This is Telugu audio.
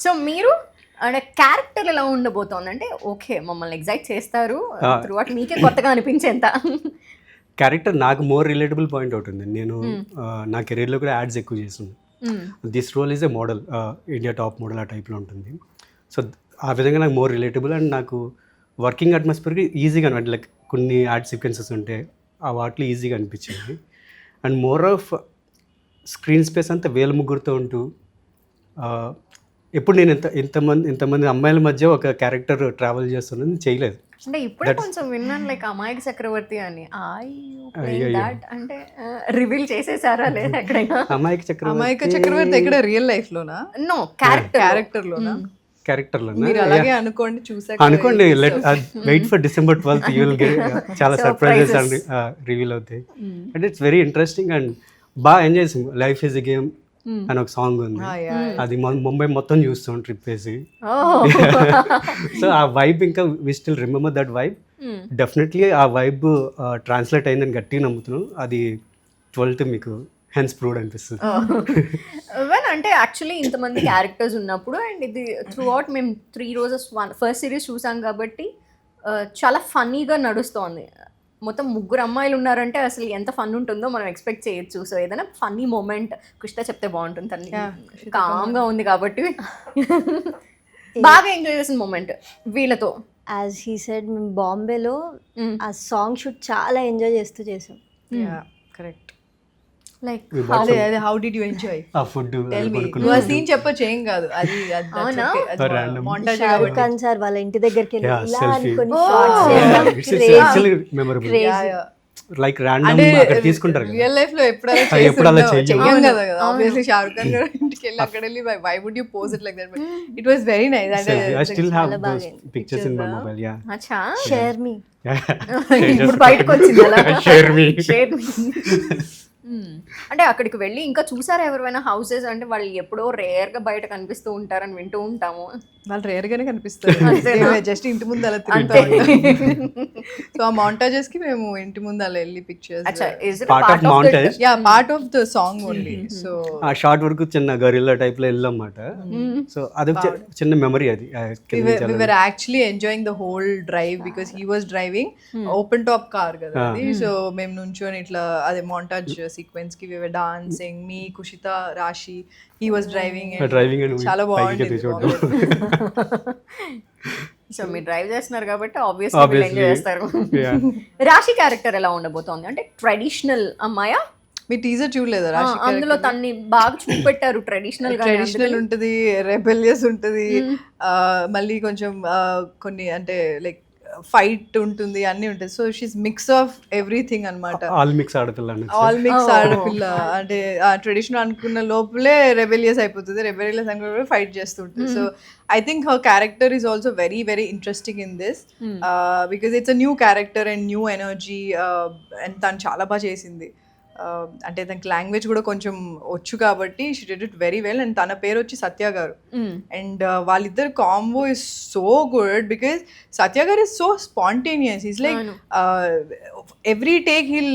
సో మీరు అంటే క్యారెక్టర్ ఎలా ఉండబోతోంది? అంటే ఓకే మమ్మల్ని ఎగ్జైట్ చేస్తారు. ఆ. త్రూ మీకే కొత్తగా అనిపించేంత. క్యారెక్టర్ నాకు మోర్ రిలేటబుల్ పాయింట్ ఉంది. నేను ఆ, నా కెరీర్లో కూడా యాడ్స్ ఎక్కువ మ్మ్. This role is a model India top model ఆ టైప్లో ఉంటుంది. సో ఆ విధంగా నాకు మోర్ రిలేటబుల్ అండ్ నాకు వర్కింగ్ అట్మాస్ఫియర్కి ఈజీగా అంటే లైక్ కొన్ని యాడ్ సీక్వెన్సెస్ ఉంటే ఆ వాటిలో ఈజీగా అనిపించింది. And more of screen space అంతా వేల ముగ్గురుతో ఉంటూ ఎప్పుడు నేను ఇంత ఇంతమంది ఇంతమంది అమ్మాయిల మధ్య ఒక క్యారెక్టర్ ట్రావెల్ చేస్తున్నది చేయలేదు. అంటే ఇప్పుడే కొంచెం విన్నాను లైక్ అమాయక చక్రవర్తి అని. అంటే రివీల్ చేసేసారా లేదా ఎక్కడైనా? అమాయక చక్రవర్తి అమాయక చక్రవర్తి ఎక్కడ రియల్ లైఫ్ లోనా? నో క్యారెక్టర్ క్యారెక్టర్ లోనా? క్యారెక్టర్లో మీరు అలాగే అనుకోండి చూసాక అనుకోండి let wait for December twelfth you will get చాలా సర్ప్రైజెస్ అండ్ రివీల్ అవుతాయి. And it's very interesting and బాగా enjoy life is a game అని ఒక సాంగ్ ఉంది. Ah. అది ముంబై మొత్తం చూస్తాం ట్రిప్ వేసి. Oh. సో ఆ వైబ్ ఇంకా we still remember that vibe Hmm. Definitely ఆ వైబ్ ట్రాన్స్లేట్ అయిందని గట్టిగా నమ్ముతున్నాం. అది ట్వెల్త్ మీకు హెన్స్ ప్రూవ్డ్ అనిపిస్తుంది. వెన్ అంటే యాక్చువల్లీ ఇంతమంది క్యారెక్టర్స్ ఉన్నప్పుడు అండ్ ఇది త్రూ అవుట్ మేము three roses one first series చూసాం కాబట్టి ఆ, చాలా ఫన్నీగా నడుస్తోంది. మొత్తం ముగ్గురు అమ్మాయిలు ఉన్నారంటే అసలు ఎంత ఫన్ ఉంటుందో మనం ఎక్స్పెక్ట్ చేయొచ్చు. సో ఏదైనా ఫన్నీ మూమెంట్ కృష్ణ చెప్తే బాగుంటుంది తను కామ్గా ఉంది కాబట్టి. బాగా ఎంజాయ్ చేసిన మూమెంట్ వీళ్ళతో. యాజ్ హీ సెడ్ మేము బాంబేలో. ఆ సాంగ్ షూట్ చాలా ఎంజాయ్ చేస్తూ చేసాం. కరెక్ట్ లైక్ అదే అదే హౌ డిడ్ యూ ఎంజాయ్ ఆ ఫుడ్ టెల్ మీ నువ్వు ఆ సీన్ చెప్పొచ్చు ఏం కాదు. అది అవునా? Random. Montage Shahrukh Khan sir వాళ్ళ ఇంటి దగ్గరికి వెళ్ళి Yeah, ఇలా selfie. అనుకుని Oh. లైక్ అక్కడ తీసుకుంటారు కదా. రియల్ లైఫ్లో ఎప్పుడైనా ఎప్పుడు అలా కదా. ఆబ్వియస్లీ షారుఖ్ ఖాన్ గారు ఇంటికి వెళ్ళి అక్కడ వెళ్ళి why would you pose it like that it was very nice అంటే. అచ్చా? షేర్ మీ ఇప్పుడు బయటకు వచ్చింది అలా. Hmm. అంటే అక్కడికి వెళ్ళి ఇంకా చూసారా ఎవరైనా హౌసెస్? అంటే వాళ్ళు ఎప్పుడో రేర్గా బయట కనిపిస్తూ ఉంటారని వింటూ ఉంటాము. వాళ్ళు రేర్ గానే కనిపిస్తారు? జస్ట్ ఇంటి ముందు అలా అంతే. తిరుగుతాం సో ఆ మాంటాజెస్కి మేము ఇంటి ముందు అలా వెళ్ళి పిక్చర్స్ అచ్చా is it Part of montage. Yeah part of the song only so ఆ షార్ట్ వరకు చిన్న గరిల్లా టైప్లో వెళ్ళామన్నమాట సో అదొక చి- చిన్న మెమరీ అది. were actually enjoying the whole drive because he was driving open top car కదా Ah. అది. సో మేము నుంచొని ఇట్లా అదే మాంటాజ్ సీక్వెన్స్కి were dancing మీ Kushitha Rashi he was driving driving and we చాలా బాగుంది. సో మీరు డ్రైవ్ చేస్తున్నారు కాబట్టి ఆబ్వియస్లీ. ఎంజాయ్ చేస్తారు. రాశి క్యారెక్టర్ ఎలా ఉండబోతోంది? అంటే ట్రెడిషనల్ అమ్మాయా? మీ టీజర్ చూడలేదా అందులో తన్ని బాగా చూపెట్టారు ట్రెడిషనల్గా ట్రెడిషనల్ ఉంటుంది రెబెలియస్ ఉంటుంది. మళ్ళీ కొంచెం కొన్ని అంటే లైక్ ఫైట్ ఉంటుంది అన్ని ఉంటుంది so she's mix of everything అన్నమాట. ఆల్ మిక్స్ ఆడపిల్ల. All mix Oh. ఆడపిల్ల. అంటే ఆ ట్రెడిషన్ అనుకున్న లోపలే రెబెలియస్ అయిపోతుంది రెబెలియస్ అనుకున్న ఫైట్ చేస్తుంటుంది. So I think her character is also very very interesting in this because it's a new character and new energy and తను చాలా బాగా చేసింది. అంటే తనకి లాంగ్వేజ్ కూడా కొంచెం వచ్చు కాబట్టి she did it very well and తన పేరు వచ్చి సత్య గారు. అండ్ వాళ్ళిద్దరు combo is so good because Satya garu is so spontaneous is like every take hill